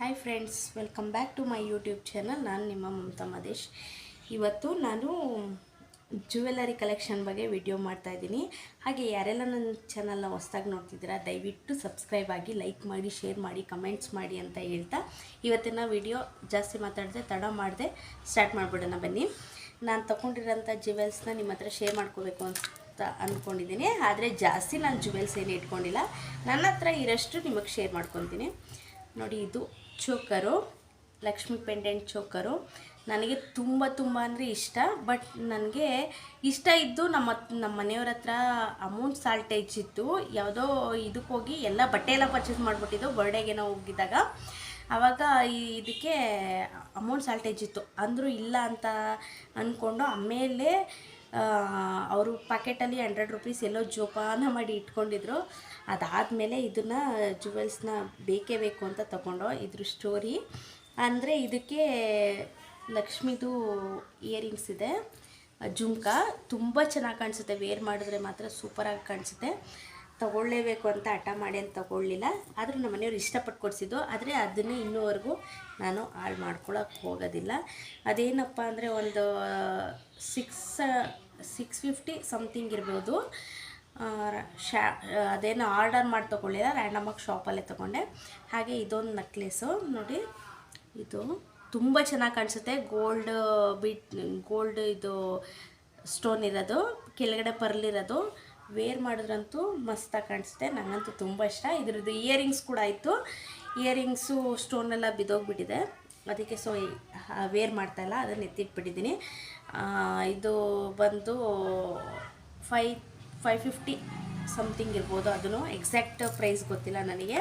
Hi friends welcome back to my YouTube channel ನಾನು ನಿಮ್ಮ ಮಮತಾ ಮದೇಶ್. ಇವತ್ತು ನಾನು ಜ್ಯುವೆಲರಿ ಕಲೆಕ್ಷನ್ ಬಗ್ಗೆ ವಿಡಿಯೋ ಮಾಡ್ತಾ ಇದ್ದೀನಿ. ಹಾಗೆ ಯಾರೆಲ್ಲ ನನ್ನ ಚಾನಲ್ನ ಹೊಸ್ದಾಗಿ ನೋಡ್ತಿದ್ದೀರಾ, ದಯವಿಟ್ಟು ಸಬ್ಸ್ಕ್ರೈಬ್ ಆಗಿ ಲೈಕ್ ಮಾಡಿ ಶೇರ್ ಮಾಡಿ ಕಮೆಂಟ್ಸ್ ಮಾಡಿ ಅಂತ ಹೇಳ್ತಾ ಇವತ್ತಿನ ವಿಡಿಯೋ ಜಾಸ್ತಿ ಮಾತಾಡದೆ, ತಡ ಮಾಡಿದೆ ಸ್ಟಾರ್ಟ್ ಮಾಡಿಬಿಡೋಣ ಬನ್ನಿ. ನಾನು ತೊಗೊಂಡಿರೋಂಥ ಜ್ಯುವೆಲ್ಸ್ನ ನಿಮ್ಮ ಹತ್ರ ಶೇರ್ ಮಾಡ್ಕೋಬೇಕು ಅಂತ ಅಂದ್ಕೊಂಡಿದ್ದೀನಿ ಆದರೆ ಜಾಸ್ತಿ ನಾನು ಜುವೆಲ್ಸ್ ಏನು ಇಟ್ಕೊಂಡಿಲ್ಲ. ನನ್ನ ಹತ್ರ ಇರೋಷ್ಟು ನಿಮಗೆ ಶೇರ್ ಮಾಡ್ಕೊತೀನಿ. ನೋಡಿ, ಇದು ಚೋಕರು, ಲಕ್ಷ್ಮಿ ಪೆಂಡೆಂಟ್ ಚೋಕರು. ನನಗೆ ತುಂಬ ತುಂಬ ಅಂದರೆ ಇಷ್ಟ, ಬಟ್ ನನಗೆ ಇಷ್ಟ ಇದ್ದು ನಮ್ಮ ನಮ್ಮ ಮನೆಯವ್ರ ಹತ್ರ ಅಮೌಂಟ್ ಸಾಲ್ಟೇಜ್ ಇತ್ತು. ಯಾವುದೋ ಇದಕ್ಕೆ ಹೋಗಿ ಎಲ್ಲ ಬಟ್ಟೆ ಎಲ್ಲ ಪರ್ಚೇಸ್ ಮಾಡಿಬಿಟ್ಟಿದ್ದು ಬರ್ಡೇಗೇನೋ ಹೋಗಿದ್ದಾಗ. ಆವಾಗ ಇದಕ್ಕೆ ಅಮೌಂಟ್ ಸಾಲ್ಟೇಜ್ ಇತ್ತು. ಅಂದರೂ ಇಲ್ಲ ಅಂತ ಅಂದ್ಕೊಂಡು ಆಮೇಲೆ ಅವರು ಪ್ಯಾಕೆಟಲ್ಲಿ ಹಂಡ್ರೆಡ್ ರುಪೀಸ್ ಎಲ್ಲೋ ಜೋಪಾನ ಮಾಡಿ ಇಟ್ಕೊಂಡಿದ್ರು. ಅದಾದಮೇಲೆ ಇದನ್ನು ಜುವೆಲ್ಸ್ನ ಬೇಕೇ ಬೇಕು ಅಂತ ತಗೊಂಡು ಇದ್ರ ಸ್ಟೋರಿ ಅಂದರೆ ಇದಕ್ಕೆ ಲಕ್ಷ್ಮಿದು ಇಯರಿಂಗ್ಸ್ ಇದೆ. ಜುಮ್ಕ. ತುಂಬ ಚೆನ್ನಾಗಿ ಕಾಣಿಸುತ್ತೆ. ವೇರ್ ಮಾಡಿದ್ರೆ ಮಾತ್ರ ಸೂಪರಾಗಿ ಕಾಣಿಸುತ್ತೆ. ತಗೊಳ್ಳೇಬೇಕು ಅಂತ ಹಠ ಮಾಡಿ ಅಂತ ತಗೊಳ್ಳಿಲ್ಲ. ಆದರೂ ನಮ್ಮ ಮನೆಯವ್ರು ಇಷ್ಟಪಟ್ಟು ಕೊಡಿಸಿದ್ದು. ಆದರೆ ಅದನ್ನೇ ಇನ್ನೂವರೆಗೂ ನಾನು ಹಾಳು ಮಾಡ್ಕೊಳಕ್ಕೆ ಹೋಗೋದಿಲ್ಲ. ಅದೇನಪ್ಪ ಅಂದರೆ ಒಂದು ಸಿಕ್ಸ್ ಸಿಕ್ಸ್ ಫಿಫ್ಟಿ ಸಮಥಿಂಗ್ ಇರ್ಬೋದು. ಶಾ, ಅದೇನು ಆರ್ಡರ್ ಮಾಡಿ ತೊಗೊಳ್ಳಿಲ್ಲ ರ್ಯಾಂಡಮಾಗಿ ಶಾಪಲ್ಲೇ ತೊಗೊಂಡೆ. ಹಾಗೆ ಇದೊಂದು ನೆಕ್ಲೆಸ್ಸು ನೋಡಿ. ಇದು ತುಂಬ ಚೆನ್ನಾಗಿ ಕಾಣಿಸುತ್ತೆ. ಗೋಲ್ಡ್ ಬಿಟ್ ಗೋಲ್ಡ್ ಇದು ಸ್ಟೋನ್ ಇರೋದು. ಕೆಳಗಡೆ ಪರ್ಲಿರೋದು ವೇರ್ ಮಾಡಿದ್ರಂತೂ ಮಸ್ತಾಗಿ ಕಾಣಿಸುತ್ತೆ. ನನಗಂತೂ ತುಂಬ ಇಷ್ಟ. ಇದ್ರದ್ದು ಇಯರಿಂಗ್ಸ್ ಕೂಡ ಆಯಿತು. ಇಯರಿಂಗ್ಸು ಸ್ಟೋನೆಲ್ಲ ಬಿದ್ದೋಗ್ಬಿಟ್ಟಿದೆ. ಅದಕ್ಕೆ ಸೊ ವೇರ್ ಮಾಡ್ತಾಯಿಲ್ಲ ಅದನ್ನು ಎತ್ತಿಟ್ಬಿಟ್ಟಿದ್ದೀನಿ. ಇದು ಬಂದು ಫೈ ಫೈ ಫಿಫ್ಟಿ ಸಮಥಿಂಗ್ ಇರ್ಬೋದು ಅದನ್ನು. ಎಕ್ಸಾಕ್ಟ್ ಪ್ರೈಸ್ ಗೊತ್ತಿಲ್ಲ ನನಗೆ.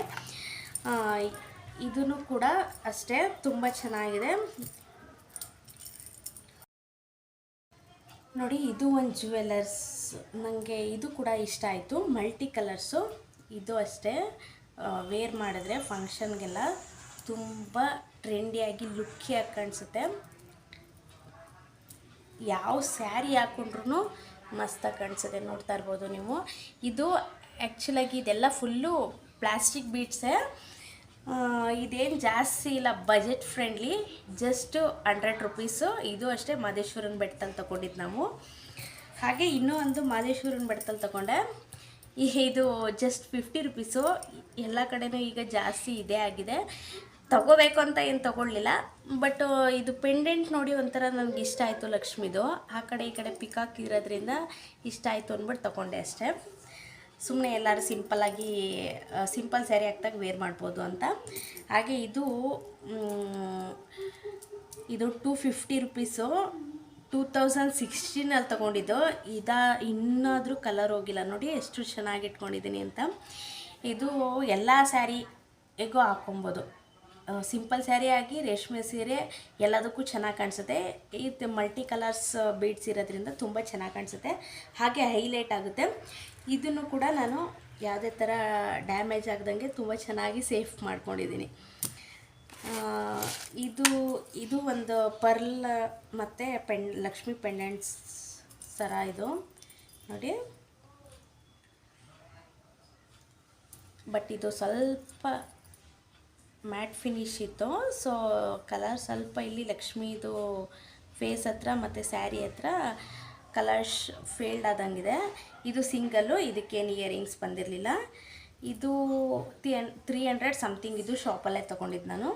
ಇದನ್ನು ಕೂಡ ಅಷ್ಟೇ, ತುಂಬ ಚೆನ್ನಾಗಿದೆ. ನೋಡಿ, ಇದು ಒಂದು ಜ್ಯುವೆಲ್ಲರ್ಸ್ ನನಗೆ ಇದು ಕೂಡ ಇಷ್ಟ ಆಯಿತು. ಮಲ್ಟಿ ಕಲರ್ಸು ಇದು ಅಷ್ಟೇ ವೇರ್ ಮಾಡಿದ್ರೆ ಫಂಕ್ಷನ್ಗೆಲ್ಲ ತುಂಬ ಟ್ರೆಂಡಿಯಾಗಿ ಲುಕ್ಕಿಯಾಗಿ ಕಾಣಿಸುತ್ತೆ. ಯಾವ ಸ್ಯಾರಿ ಹಾಕೊಂಡ್ರೂ ಮಸ್ತಾಗಿ ಕಾಣಿಸುತ್ತೆ ನೋಡ್ತಾ ಇರ್ಬೋದು ನೀವು. ಇದು ಆ್ಯಕ್ಚುಲಾಗಿ ಇದೆಲ್ಲ ಫುಲ್ಲು ಪ್ಲಾಸ್ಟಿಕ್ ಬೀಟ್ಸೇ ಇದೇನು ಜಾಸ್ತಿ ಇಲ್ಲ budget friendly just hundred rupees ಇದು ಅಷ್ಟೇ ಮಾದೇಶ್ವರನ ಬೆಟ್ಟದಲ್ಲಿ ತೊಗೊಂಡಿದ್ದು ನಾವು. ಹಾಗೆ ಇನ್ನೂ ಒಂದು ಮಾದೇಶ್ವರನ ಬೆಟ್ಟದಲ್ಲಿ ತೊಗೊಂಡೆ. ಇದು ಜಸ್ಟ್ ಫಿಫ್ಟಿ ರುಪೀಸು ಎಲ್ಲ ಕಡೆನೂ ಈಗ ಜಾಸ್ತಿ ಇದೇ ಆಗಿದೆ. ತಗೋಬೇಕು ಅಂತ ಏನು ತಗೊಳ್ಳಿಲ್ಲ. ಬಟ್ ಇದು ಪೆಂಡೆಂಟ್ ನೋಡಿ ಒಂಥರ ನನಗೆ ಇಷ್ಟ ಆಯಿತು ಲಕ್ಷ್ಮಿದು. ಆ ಕಡೆ ಈ ಕಡೆ ಪಿಕಾಕ್ ಇರೋದ್ರಿಂದ ಇಷ್ಟ ಆಯಿತು ಅಂದ್ಬಿಟ್ಟು ತೊಗೊಂಡೆ ಅಷ್ಟೇ. ಸುಮ್ಮನೆ ಎಲ್ಲರೂ ಸಿಂಪಲ್ಲಾಗಿ ಸಿಂಪಲ್ ಸ್ಯಾರಿ ಹಾಕ್ದಾಗ ವೇರ್ ಮಾಡ್ಬೋದು ಅಂತ. ಹಾಗೆ ಇದು ಇದು two fifty rupees two thousand ಸಿಕ್ಸ್ಟೀನಲ್ಲಿ ತೊಗೊಂಡಿದ್ದು. ಇದ, ಇನ್ನಾದರೂ ಕಲರ್ ಹೋಗಿಲ್ಲ. ನೋಡಿ ಎಷ್ಟು ಚೆನ್ನಾಗಿ ಇಟ್ಕೊಂಡಿದ್ದೀನಿ ಅಂತ. ಇದು ಎಲ್ಲ ಸ್ಯಾರಿಗೂ ಹಾಕ್ಕೊಬೋದು ಸಿಂಪಲ್ ಸ್ಯಾರಿ ಆಗಿ ರೇಷ್ಮೆ ಸೀರೆ ಎಲ್ಲದಕ್ಕೂ ಚೆನ್ನಾಗಿ ಕಾಣಿಸುತ್ತೆ. ಇದು ಮಲ್ಟಿ ಕಲರ್ಸ್ ಬೀಡ್ಸ್ ಇರೋದ್ರಿಂದ ತುಂಬ ಚೆನ್ನಾಗಿ ಕಾಣಿಸುತ್ತೆ. ಹಾಗೆ ಹೈಲೈಟ್ ಆಗುತ್ತೆ. ಇದನ್ನು ಕೂಡ ನಾನು ಯಾವುದೇ ಥರ ಡ್ಯಾಮೇಜ್ ಆಗದಂಗೆ ತುಂಬ ಚೆನ್ನಾಗಿ ಸೇಫ್ ಮಾಡ್ಕೊಂಡಿದ್ದೀನಿ. ಇದು ಇದು ಒಂದು ಪರ್ಲ್ ಮತ್ತು ಪೆಂಡ್ ಲಕ್ಷ್ಮಿ ಪೆಂಡೆಂಟ್ಸ್ ಥರ ಇದು. ನೋಡಿ. ಬಟ್ ಇದು ಸ್ವಲ್ಪ ಮ್ಯಾಟ್ ಫಿನಿಶ್ ಇತ್ತು. ಸೊ ಕಲರ್ ಸ್ವಲ್ಪ ಇಲ್ಲಿ ಲಕ್ಷ್ಮೀದು ಫೇಸ್ ಹತ್ರ ಮತ್ತು ಸ್ಯಾರಿ ಹತ್ರ ಕಲರ್ಸ್ ಫೇಲ್ಡ್ ಆದಂಗಿದೆ. ಇದು ಸಿಂಗಲ್ಲು ಇದಕ್ಕೇನು ಇಯರಿಂಗ್ಸ್ ಬಂದಿರಲಿಲ್ಲ. ಇದು ತ್ರೀ ಹಂಡ್ರೆಡ್ ಸಮಥಿಂಗ್ ಇದು ಶಾಪಲ್ಲೇ ತೊಗೊಂಡಿದ್ದು ನಾನು.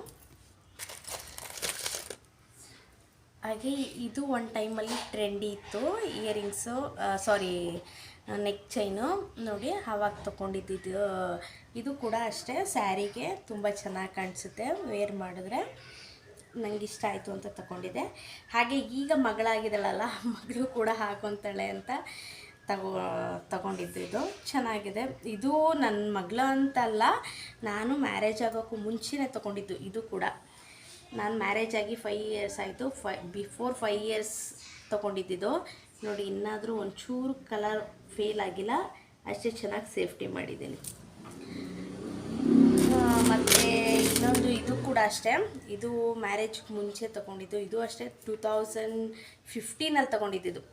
ಹಾಗೆ ಇದು ಒಂದು ಟೈಮಲ್ಲಿ ಟ್ರೆಂಡಿ ಇತ್ತು ಇಯರಿಂಗ್ಸು ಸಾರಿ ನೆಕ್ ಚೈನು ನೋಡಿ ಆವಾಗ ತೊಗೊಂಡಿದ್ದು ಇದು ಕೂಡ ಅಷ್ಟೇ. ಸ್ಯಾರಿಗೆ ತುಂಬ ಚೆನ್ನಾಗಿ ಕಾಣಿಸುತ್ತೆ ವೇರ್ ಮಾಡಿದ್ರೆ. ನನಗೆ ಇಷ್ಟ ಆಯಿತು ಅಂತ ತಗೊಂಡಿದ್ದೆ ಹಾಗೆ ಈಗ ಮಗಳಾಗಿದ್ದಾಳಲ್ಲ, ಮಗಳು ಕೂಡ ಹಾಕೊತಾಳೆ ಅಂತ ತಗೋ, ತಗೊಂಡಿದ್ದು ಇದು. ಚೆನ್ನಾಗಿದೆ. ಇದು ನನ್ನ ಮಗಳು ಅಂತಲ್ಲ, ನಾನು ಮ್ಯಾರೇಜ್ ಆಗೋಕ್ಕೂ ಮುಂಚೆನೇ ತೊಗೊಂಡಿದ್ದು ಇದು ಕೂಡ. ನಾನು ಮ್ಯಾರೇಜ್ ಆಗಿ ಫೈವ್ ಇಯರ್ಸ್ ಆಯಿತು. ಫೈ ಬಿಫೋರ್ ಫೈವ್ ಇಯರ್ಸ್ ತೊಗೊಂಡಿದ್ದು ನೋಡಿ ಇನ್ನಾದರೂ ಒಂಚೂರು ಕಲರ್ ಫೇಲ್ ಆಗಿಲ್ಲ ಅಷ್ಟೇ ಚೆನ್ನಾಗಿ ಸೇಫ್ಟಿ ಮಾಡಿದ್ದೀನಿ. ಮತ್ತು ಇನ್ನೊಂದು ಇದು ಕೂಡ ಅಷ್ಟೇ. ಇದು ಮ್ಯಾರೇಜ್ ಮುಂಚೆ ತೊಗೊಂಡಿದ್ದು ಇದು ಅಷ್ಟೇ ಟೂ ತೌಸಂಡ್ ಫಿಫ್ಟೀನಲ್ಲಿ ತೊಗೊಂಡಿದ್ದು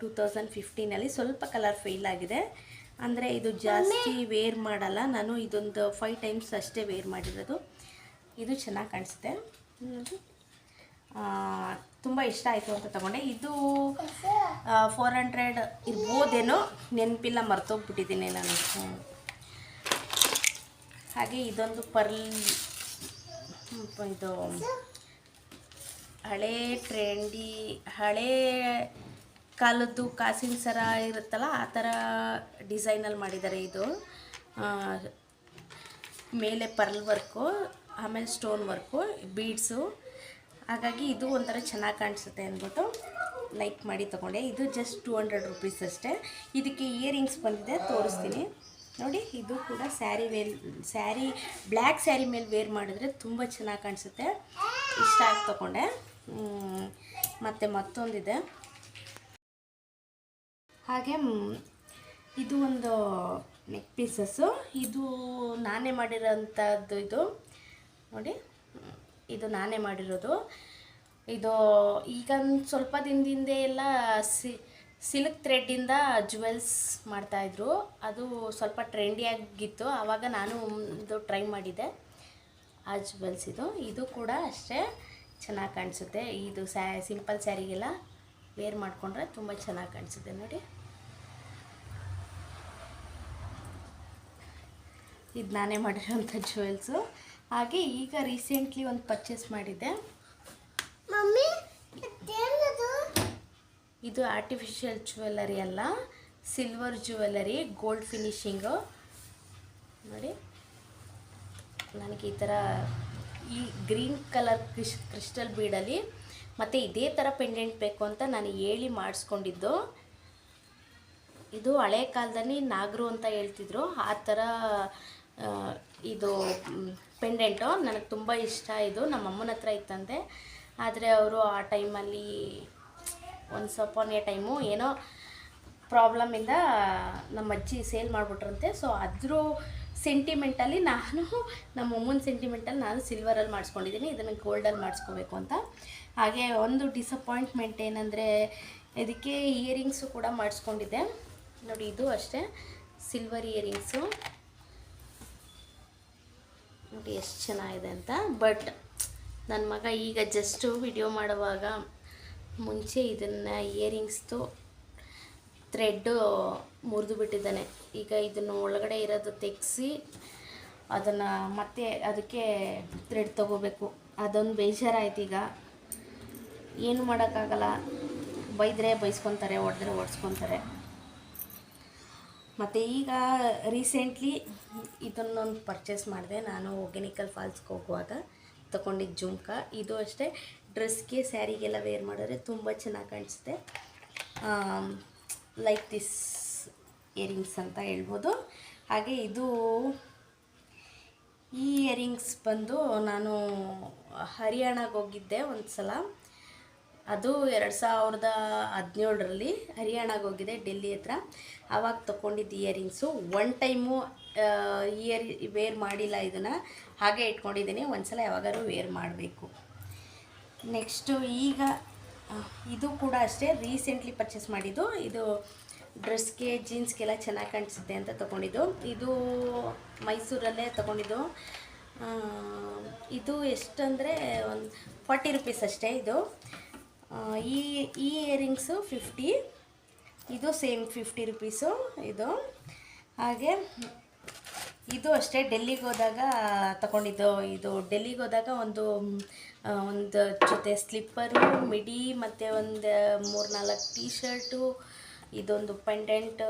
ಟೂ ತೌಸಂಡ್ ಫಿಫ್ಟೀನಲ್ಲಿ ಸ್ವಲ್ಪ ಕಲರ್ ಫೇಲ್ ಆಗಿದೆ. ಅಂದರೆ ಇದು ಜಾಸ್ತಿ ವೇರ್ ಮಾಡಲ್ಲ ನಾನು ಇದೊಂದು ಫೈವ್ ಟೈಮ್ಸ್ ಅಷ್ಟೇ ವೇರ್ ಮಾಡಿರೋದು. ಇದು ಚೆನ್ನಾಗಿ ಕಾಣಿಸುತ್ತೆ. ತುಂಬ ಇಷ್ಟ ಆಯಿತು ಅಂತ ತಗೊಂಡೆ. ಇದು ಫೋರ್ ಹಂಡ್ರೆಡ್ ಇರ್ಬೋದೇನೋ ನೆನಪಿಲ್ಲ ಮರ್ತೋಗ್ಬಿಟ್ಟಿದ್ದೀನಿ ನಾನು. ಹಾಗೆ ಇದೊಂದು ಪರ್ಲ್ ಇದು ಹಳೇ ಟ್ರೆಂಡಿ ಹಳೇ ಕಾಲದ್ದು ಕಾಸಿನ ಸರ ಇರುತ್ತಲ್ಲ ಆ ಥರ ಡಿಸೈನಲ್ಲಿ ಮಾಡಿದ್ದಾರೆ ಇದು. ಮೇಲೆ ಪರ್ಲ್ ವರ್ಕು ಆಮೇಲೆ ಸ್ಟೋನ್ ವರ್ಕು ಬೀಡ್ಸು. ಹಾಗಾಗಿ ಇದು ಒಂಥರ ಚೆನ್ನಾಗಿ ಕಾಣಿಸುತ್ತೆ ಅಂದ್ಬಿಟ್ಟು ಲೈಕ್ ಮಾಡಿ ತೊಗೊಂಡೆ. ಇದು ಜಸ್ಟ್ ಟೂ ಹಂಡ್ರೆಡ್ ರುಪೀಸ್ ಅಷ್ಟೇ. ಇದಕ್ಕೆ ಇಯರಿಂಗ್ಸ್ ಬಂದಿದೆ, ತೋರಿಸ್ತೀನಿ. ನೋಡಿ, ಇದು ಕೂಡ ಸ್ಯಾರಿ ವೇಲ್ ಸ್ಯಾರಿ ಬ್ಲ್ಯಾಕ್ ಸ್ಯಾರಿ ಮೇಲೆ ವೇರ್ ಮಾಡಿದ್ರೆ ತುಂಬ ಚೆನ್ನಾಗಿ ಕಾಣಿಸುತ್ತೆ. ಇಷ್ಟ ಆಗಿ ತೊಗೊಂಡೆ. ಮತ್ತು ಮತ್ತೊಂದಿದೆ. ಹಾಗೆ ಇದು ಒಂದು ನೆಕ್ ಪೀಸಸ್ಸು ಇದು ನಾನೇ ಮಾಡಿರೋಂಥದ್ದು ಇದು. ನೋಡಿ. ಇದು ನಾನೇ ಮಾಡಿರೋದು. ಇದು ಈಗ ಸ್ವಲ್ಪ ದಿನದಿಂದ ಎಲ್ಲ ಸಿ, ಸಿಲ್ಕ್ ಥ್ರೆಡ್ಡಿಂದ ಜುವೆಲ್ಸ್ ಮಾಡ್ತಾಯಿದ್ರು. ಅದು ಸ್ವಲ್ಪ ಟ್ರೆಂಡಿಯಾಗಿತ್ತು ಆವಾಗ ನಾನು ಇದು ಟ್ರೈ ಮಾಡಿದ್ದೆ ಆ ಜುವೆಲ್ಸ್ ಇದು. ಇದು ಕೂಡ ಅಷ್ಟೇ ಚೆನ್ನಾಗಿ ಕಾಣಿಸುತ್ತೆ. ಇದು ಸಿಂಪಲ್ ಸ್ಯಾರಿಗೆಲ್ಲ ವೇರ್ ಮಾಡಿಕೊಂಡ್ರೆ ತುಂಬ ಚೆನ್ನಾಗಿ ಕಾಣಿಸುತ್ತೆ ನೋಡಿ. ಇದು ನಾನೇ ಮಾಡಿರೋಂಥ ಜುವೆಲ್ಸು ಹಾಗೆ ಈಗ ರೀಸೆಂಟ್ಲಿ ಒಂದು ಪರ್ಚೇಸ್ ಮಾಡಿದ್ದೆ. ಮಮ್ಮಿ ಇದು ಆರ್ಟಿಫಿಷಿಯಲ್ ಜ್ಯುವೆಲ್ಲರಿ ಅಲ್ಲ ಸಿಲ್ವರ್ ಜ್ಯುವೆಲ್ಲರಿ ಗೋಲ್ಡ್ ಫಿನಿಶಿಂಗು ನೋಡಿ ನನಗೆ ಈ ಥರ ಈ ಗ್ರೀನ್ ಕಲರ್ ಕ್ರಿಶ್ ಕ್ರಿಸ್ಟಲ್ ಬೀಡಲ್ಲಿ ಮತ್ತು ಇದೇ ಥರ ಪೆಂಡೆಂಟ್ ಬೇಕು ಅಂತ ನಾನು ಹೇಳಿ ಮಾಡಿಸ್ಕೊಂಡಿದ್ದು. ಇದು ಹಳೆ ಕಾಲದಲ್ಲಿ ನಾಗರು ಅಂತ ಹೇಳ್ತಿದ್ರು. ಆ ಥರ ಇದು ಪೆಂಡೆಂಟು ನನಗೆ ತುಂಬ ಇಷ್ಟ ಇದು. ನಮ್ಮ ಅಮ್ಮನ ಹತ್ರ ಇತ್ತಂತೆ. ಆದರೆ ಅವರು ಆ ಟೈಮಲ್ಲಿ ಒಂದು ಸ್ವಲ್ಪನೇ ಟೈಮು ಏನೋ ಪ್ರಾಬ್ಲಮಿಂದ ನಮ್ಮ ಅಜ್ಜಿ ಸೇಲ್ ಮಾಡಿಬಿಟ್ರಂತೆ. ಸೊ ಅದ್ರ ಸೆಂಟಿಮೆಂಟಲ್ಲಿ ನಾನು, ನಮ್ಮ ಅಮ್ಮನ ಸೆಂಟಿಮೆಂಟಲ್ಲಿ ನಾನು ಸಿಲ್ವರಲ್ಲಿ ಮಾಡಿಸ್ಕೊಂಡಿದ್ದೀನಿ ಇದನ್ನು ಗೋಲ್ಡಲ್ಲಿ ಮಾಡಿಸ್ಕೋಬೇಕು ಅಂತ. ಹಾಗೆ ಒಂದು ಡಿಸಪಾಯಿಂಟ್ಮೆಂಟ್ ಏನಂದರೆ, ಇದಕ್ಕೆ ಇಯರಿಂಗ್ಸು ಕೂಡ ಮಾಡಿಸ್ಕೊಂಡಿದ್ದೆ. ನೋಡಿ, ಇದು ಅಷ್ಟೇ. ಸಿಲ್ವರ್ ಇಯರಿಂಗ್ಸು ನೋಡಿ ಎಷ್ಟು ಚೆನ್ನಾಗಿದೆ ಅಂತ. ಬಟ್ ನನ್ನ ಮಗ ಈಗ ಜಸ್ಟು ವಿಡಿಯೋ ಮಾಡುವಾಗ ಮುಂಚೆ ಇದನ್ನು ಇಯರಿಂಗ್ಸ್ದು ಥ್ರೆಡ್ಡು ಮುರಿದು ಬಿಟ್ಟಿದ್ದಾನೆ. ಈಗ ಇದನ್ನು ಒಳಗಡೆ ಇರೋದು ತೆಗೆಸಿ ಅದನ್ನು ಮತ್ತೆ ಅದಕ್ಕೆ ಥ್ರೆಡ್ ತೊಗೋಬೇಕು. ಅದೊಂದು ಬೇಜಾರಾಯ್ತು ಈಗ. ಏನು ಮಾಡೋಕ್ಕಾಗಲ್ಲ. ಬೈದರೆ ಬೈಸ್ಕೊತಾರೆ, ಹೊಡೆದ್ರೆ ಹೊಡ್ಸ್ಕೊತಾರೆ. ಮತ್ತು ಈಗ ರೀಸೆಂಟ್ಲಿ ಇದನ್ನೊಂದು ಪರ್ಚೇಸ್ ಮಾಡಿದೆ. ನಾನು ಒಗ್ಯಾನಿಕಲ್ ಫಾಲ್ಸ್ಗೆ ಹೋಗುವಾಗ ತಗೊಂಡಿದ್ದು ಜುಮ್ಕಾ. ಇದು ಅಷ್ಟೇ ಡ್ರೆಸ್ಗೆ ಸ್ಯಾರಿಗೆಲ್ಲ ವೇರ್ ಮಾಡಿದ್ರೆ ತುಂಬ ಚೆನ್ನಾಗಿ ಕಾಣಿಸುತ್ತೆ. ಲೈಕ್ ದಿಸ್ ಇಯರಿಂಗ್ಸ್ ಅಂತ ಹೇಳ್ಬೋದು. ಹಾಗೆ ಇದು ಈ ಇಯರಿಂಗ್ಸ್ ಬಂದು ನಾನು ಹರಿಯಾಣಗೆ ಹೋಗಿದ್ದೆ ಒಂದು ಸಲ ಅದು ಎರಡು ಸಾವಿರದ ಹದಿನೇಳರಲ್ಲಿ ಹರಿಯಾಣಗೆ ಹೋಗಿದೆ, ಡೆಲ್ಲಿ ಹತ್ರ. ಆವಾಗ ತೊಗೊಂಡಿದ್ದು earrings. One time ear wear ಮಾಡಿಲ್ಲ ಇದನ್ನು. ಹಾಗೆ ಇಟ್ಕೊಂಡಿದ್ದೀನಿ. ಒಂದು ಸಲ ಯಾವಾಗಾದ್ರೂ ವೇರ್ ಮಾಡಬೇಕು. ನೆಕ್ಸ್ಟು ಈಗ ಇದು ಕೂಡ ಅಷ್ಟೇ. ರೀಸೆಂಟ್ಲಿ ಪರ್ಚೇಸ್ ಮಾಡಿದ್ದು. ಇದು ಡ್ರೆಸ್ಗೆ ಜೀನ್ಸ್ಗೆಲ್ಲ ಚೆನ್ನಾಗಿ ಕಾಣಿಸುತ್ತೆ ಅಂತ ತೊಗೊಂಡಿದ್ದು ಇದು ಮೈಸೂರಲ್ಲೇ ತೊಗೊಂಡಿದ್ದು ಇದು ಎಷ್ಟಂದರೆ, ಒಂದು ಫಾರ್ಟಿ ರುಪೀಸ್ ಅಷ್ಟೇ ಇದು. ಈ ಈ ಇಯರಿಂಗ್ಸು ಫಿಫ್ಟಿ ಇದು ಸೇಮ್ ಫಿಫ್ಟಿ ರುಪೀಸು ಇದು. ಹಾಗೆ ಇದು ಅಷ್ಟೇ, ಡೆಲ್ಲಿಗೆ ಹೋದಾಗ ತಗೊಂಡಿದ್ದು ಇದು. ಡೆಲ್ಲಿಗೆ ಹೋದಾಗ ಒಂದು ಒಂದು ಜೊತೆ ಸ್ಲಿಪ್ಪರು ಮಿಡಿ ಮತ್ತು ಒಂದು ಮೂರ್ನಾಲ್ಕು ಟೀ ಶರ್ಟು ಇದೊಂದು ಪೆಂಡೆಂಟ್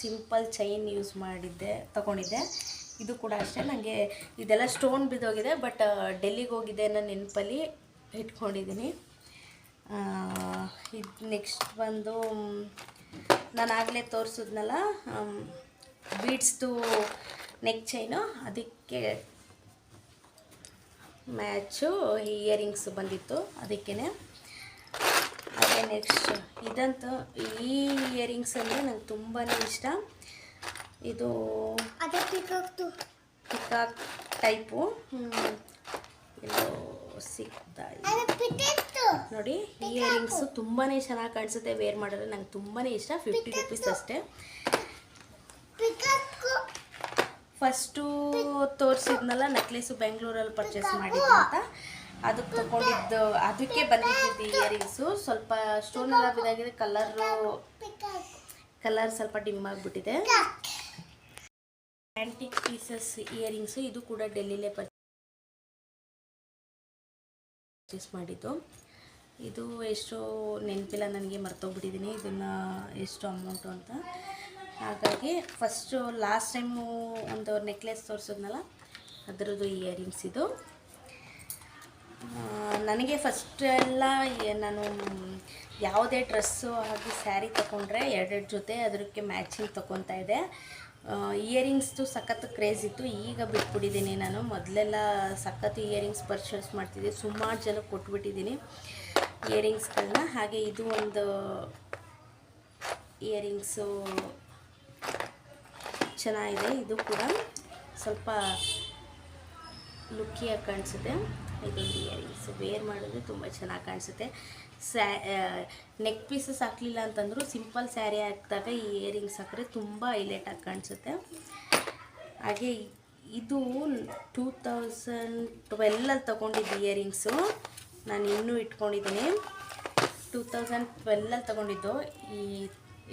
ಸಿಂಪಲ್ ಚೈನ್ ಯೂಸ್ ಮಾಡಿದ್ದೆ, ತಗೊಂಡಿದ್ದೆ. ಇದು ಕೂಡ ಅಷ್ಟೇ ನನಗೆ ಇದೆಲ್ಲ ಸ್ಟೋನ್ ಬಿದ್ದೋಗಿದೆ ಬಟ್ ಡೆಲ್ಲಿಗೆ ಹೋಗಿದ್ದೆ ಅನ್ನೋ ನೆನಪಲ್ಲಿ ಇಟ್ಕೊಂಡಿದ್ದೀನಿ. ಇದು ನೆಕ್ಸ್ಟ್ ಬಂದು ನಾನು ಆಗಲೇ ತೋರಿಸಿದ್ನಲ್ಲ ಬೀಡ್ಸ್ದು ನೆಕ್ ಚೈನು ಅದಕ್ಕೆ ಮ್ಯಾಚು ಇಯರಿಂಗ್ಸ್ ಬಂದಿತ್ತು ಅದಕ್ಕೇ ಅದೇ ನೆಕ್ಸ್ಟ್ ಇದಂತೂ ಈ ಇಯರಿಂಗ್ಸ್ ಅಂದರೆ ನಂಗೆ ತುಂಬಾ ಇಷ್ಟ. ಇದು ಪಿಕಾಕ್ ಟೈಪು ಇದು ಸಿಗ್ತಾ ನೋಡಿ ಇಯರಿಂಗ್ಸು ತುಂಬಾ ಚೆನ್ನಾಗಿ ಕಾಣಿಸುತ್ತೆ. ವೇರ್ ಮಾಡಿದ್ರೆ ನಂಗೆ ತುಂಬಾನೇ ಇಷ್ಟ. ಫಿಫ್ಟಿ ರುಪೀಸ್ ಅಷ್ಟೇ. ಫಸ್ಟು ತೋರಿಸಿದ್ನಲ್ಲ ನೆಕ್ಲೆಸು ಬೆಂಗಳೂರಲ್ಲಿ ಪರ್ಚೇಸ್ ಮಾಡಿದ್ದು ಅಂತ. ಅದಕ್ಕೆ ತಗೊಂಡಿದ್ದು ಅದಕ್ಕೆ ಬಂದಿದ್ದು ಇಯರಿಂಗ್ಸು ಸ್ವಲ್ಪ ಸ್ಟೋನ್ ಎಲ್ಲ ಬಿದ್ದಾಗಿದೆ ಕಲರು ಕಲರ್ ಸ್ವಲ್ಪ ಡಿಮ್ ಆಗಿಬಿಟ್ಟಿದೆ. ಆ್ಯಂಟಿಕ್ ಪೀಸಸ್ ಇಯರಿಂಗ್ಸು ಇದು ಕೂಡ ಡೆಲ್ಲಿಲೇ ಪರ್ಚೇಸ್ ಮಾಡಿದ್ದು. ಇದು ಎಷ್ಟು ನೆನಪಿಲ್ಲ ನನಗೆ ಮರ್ತೋಗ್ಬಿಟ್ಟಿದ್ದೀನಿ ಇದನ್ನು ಎಷ್ಟು ಅಮೌಂಟು ಅಂತ. ಹಾಗಾಗಿ ಫಸ್ಟು ಲಾಸ್ಟ್ ಟೈಮು ಒಂದು ನೆಕ್ಲೆಸ್ ತೋರಿಸಿದ್ನಲ್ಲ, ಅದರದ್ದು ಇಯರಿಂಗ್ಸ್ ಇದು. ನನಗೆ ಫಸ್ಟ್ ಎಲ್ಲ ನಾನು ಯಾವುದೇ ಡ್ರೆಸ್ಸು ಹಾಗೆ ಸ್ಯಾರಿ ತೊಗೊಂಡ್ರೆ ಎರಡೆರಡು ಜೊತೆ ಅದಕ್ಕೆ ಮ್ಯಾಚಿಂಗ್ ತೊಗೊತಾ ಇದ್ದೆ. ಇಯರಿಂಗ್ಸ್ದು ಸಖತ್ ಕ್ರೇಜ್ ಇತ್ತು. ಈಗ ಬಿಟ್ಬಿಟ್ಟಿದ್ದೀನಿ ನಾನು. ಮೊದಲೆಲ್ಲ ಸಖತ್ ಇಯರಿಂಗ್ಸ್ ಪರ್ಚೇಸ್ ಮಾಡ್ತಿದ್ದೆ. ಸುಮಾರು ಜನ ಕೊಟ್ಬಿಟ್ಟಿದ್ದೀನಿ ಇಯರಿಂಗ್ಸ್ಗಳನ್ನ ಹಾಗೆ ಇದು ಒಂದು ಇಯರಿಂಗ್ಸು ಚೆನ್ನಾಗಿದೆ. ಇದು ಕೂಡ ಸ್ವಲ್ಪ ಲುಕ್ಕಿಯಾಗಿ ಕಾಣಿಸುತ್ತೆ. ಇದೊಂದು ಇಯರಿಂಗ್ಸ್ ವೇರ್ ಮಾಡಿದ್ರೆ ತುಂಬ ಚೆನ್ನಾಗಿ ಕಾಣಿಸುತ್ತೆ. ಸ್ಯಾ ನೆಕ್ ಪೀಸಸ್ ಹಾಕಲಿಲ್ಲ ಅಂತಂದ್ರು ಸಿಂಪಲ್ ಸ್ಯಾರಿ ಹಾಕಿದಾಗ ಈ ಇಯರಿಂಗ್ಸ್ ಹಾಕಿದ್ರೆ ತುಂಬ ಹೈಲೈಟಾಗಿ ಕಾಣಿಸುತ್ತೆ. ಹಾಗೆ ಇದು ಟೂ ತೌಸಂಡ್ ಟ್ವೆಲ್ಲಲ್ಲಿ ತೊಗೊಂಡಿದ್ದು ಇಯರಿಂಗ್ಸು ನಾನು ಇನ್ನೂ ಇಟ್ಕೊಂಡಿದ್ದೀನಿ. ಟೂ ತೌಸಂಡ್ ಟ್ವೆಲ್ಲಲ್ಲಿ ತೊಗೊಂಡಿದ್ದು. ಈ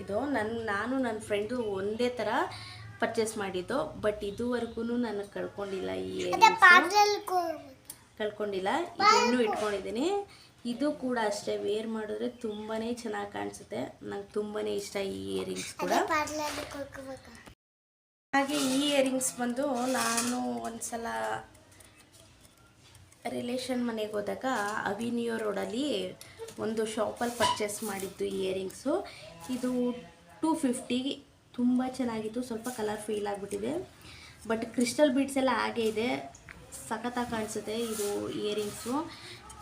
ಇದು ನನ್ನ ನಾನು ನನ್ನ ಫ್ರೆಂಡು ಒಂದೇ ಥರ ಪರ್ಚೇಸ್ ಮಾಡಿದ್ದು. ಬಟ್ ಇದುವರೆಗೂ ನಾನು ಕಳ್ಕೊಂಡಿಲ್ಲ ಈ ಕಳ್ಕೊಂಡಿಲ್ಲ. ಇನ್ನೂ ಇಟ್ಕೊಂಡಿದ್ದೀನಿ. ಇದು ಕೂಡ ಅಷ್ಟೇ ವೇರ್ ಮಾಡಿದ್ರೆ ತುಂಬಾ ಚೆನ್ನಾಗಿ ಕಾಣಿಸುತ್ತೆ. ನಂಗೆ ತುಂಬಾ ಇಷ್ಟ ಈ ಇಯರಿಂಗ್ಸ್ ಕೂಡ. ಹಾಗೆ ಈ ಇಯರಿಂಗ್ಸ್ ಬಂದು ನಾನು ಒಂದ್ಸಲ ರಿಲೇಷನ್ ಮನೆಗೆ ಹೋದಾಗ ಅವಿನಿಯೋ ರೋಡಲ್ಲಿ ಒಂದು ಶಾಪಲ್ಲಿ ಪರ್ಚೇಸ್ ಮಾಡಿದ್ದು ಇಯರಿಂಗ್ಸು ಇದು ಟೂ ಫಿಫ್ಟಿ ತುಂಬ ಚೆನ್ನಾಗಿತ್ತು ಸ್ವಲ್ಪ ಕಲರ್ ಫೀಲ್ ಆಗಿಬಿಟ್ಟಿದೆ. ಬಟ್ ಕ್ರಿಸ್ಟಲ್ ಬೀಡ್ಸ್ ಎಲ್ಲ ಹಾಗೆ ಇದೆ. ಸಖತ್ತಾಗಿ ಕಾಣಿಸುತ್ತೆ ಇದು ಇಯರಿಂಗ್ಸು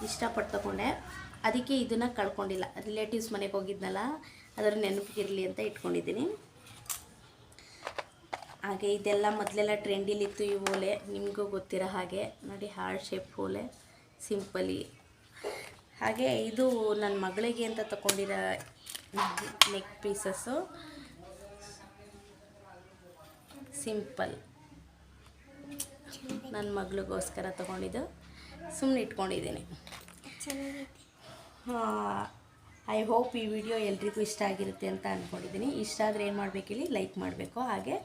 ಇಷ್ಟಪಟ್ಟು ತಗೊಂಡೆ. ಅದಕ್ಕೆ ಇದನ್ನು ಕಳ್ಕೊಂಡಿಲ್ಲ. ರಿಲೇಟಿವ್ಸ್ ಮನೆಗೆ ಹೋಗಿದ್ನಲ್ಲ, ಅದರ ನೆನಪಿಗಿರಲಿ ಅಂತ ಇಟ್ಕೊಂಡಿದ್ದೀನಿ. ಹಾಗೆ ಇದೆಲ್ಲ ಮೊದಲೆಲ್ಲ ಟ್ರೆಂಡಿಲಿತ್ತು ಈ ಓಲೆ. ನಿಮಗೂ ಗೊತ್ತಿರೋ ಹಾಗೆ. ನೋಡಿ ಹಾರ್ಡ್ ಶೇಪ್ ಓಲೆ. ಸಿಂಪಲಿ ಹಾಗೆ ಇದು ನನ್ನ ಮಗಳಿಗೆ ಅಂತ ತಗೊಂಡಿರೋ ನೆಕ್ ಪೀಸಸ್ಸು ಸಿಂಪಲ್ ನನ್ನ ಮಗಳಿಗೋಸ್ಕರ ತೊಗೊಂಡಿದ್ದು. ಸುಮ್ಮನೆ ಇಟ್ಕೊಂಡಿದ್ದೀನಿ. ಐ ಹೋಪ್ ಈ ವಿಡಿಯೋ ಎಲ್ರಿಗೂ ಇಷ್ಟ ಆಗಿರುತ್ತೆ ಅಂತ ಅಂದ್ಕೊಂಡಿದ್ದೀನಿ ಇಷ್ಟ ಆದರೆ ಏನು ಮಾಡಬೇಕು ಹೇಳಿ ಲೈಕ್ ಮಾಡಬೇಕು. ಹಾಗೆ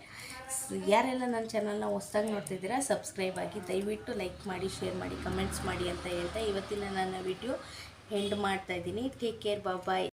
ಯಾರೆಲ್ಲ ನನ್ನ ಚಾನಲ್ನ ಹೊಸ್ದಾಗಿ ನೋಡ್ತಿದ್ದೀರಾ ಸಬ್ಸ್ಕ್ರೈಬ್ ಆಗಿ ದಯವಿಟ್ಟು ಲೈಕ್ ಮಾಡಿ ಶೇರ್ ಮಾಡಿ ಕಮೆಂಟ್ಸ್ ಮಾಡಿ ಅಂತ ಹೇಳ್ತಾ ಇವತ್ತಿನ ನನ್ನ ವಿಡಿಯೋ ಎಂಡ್ ಮಾಡ್ತಾ ಇದ್ದೀನಿ. ಟೇಕ್ ಕೇರ್ ಬಾಯ್